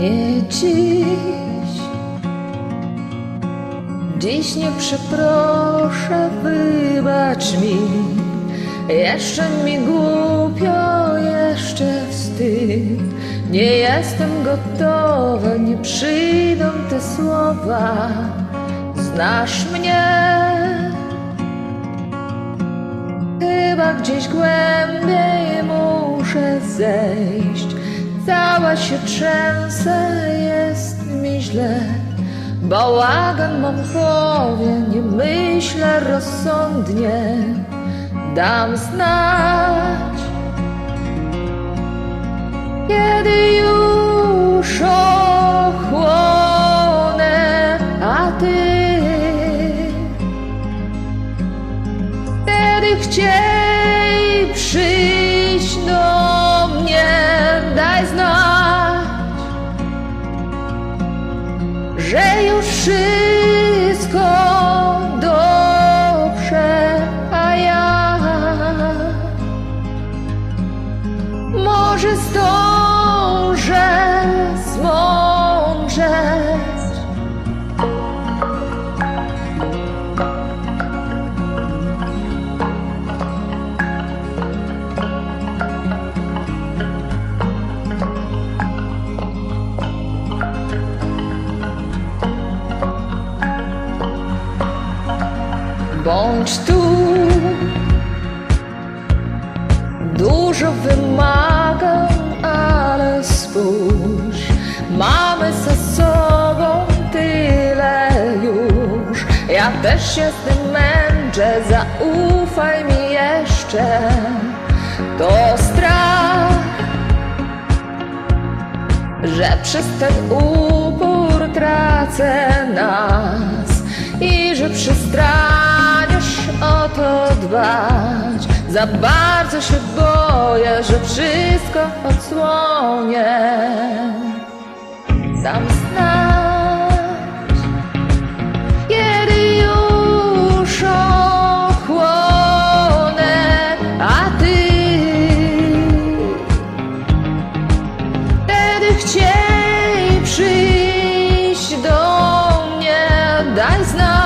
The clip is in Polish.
nie dziś. Dziś nie przeproszę, wybacz mi. Jeszcze mi głupio, jeszcze wstyd. Nie jestem gotowa, nie przyjdą te słowa. Znasz mnie. Chyba gdzieś głębiej muszę zejść. Cała się trzęsę, jest mi źle. Bałagan mam w głowie, nie myślę rozsądnie. Dam znać, kiedy że już Bądź tu. Dużo wymagam, ale spójrz, mamy ze sobą tyle już. Ja też się z tym męczę, zaufaj mi jeszcze. To strach, że przez ten upór tracę nas i że przestaniesz o to dbać. Za bardzo się boję, że wszystko odsłonię. Sam znać, kiedy już ochłonę, a ty wtedy chciej przyjść do mnie, daj znać.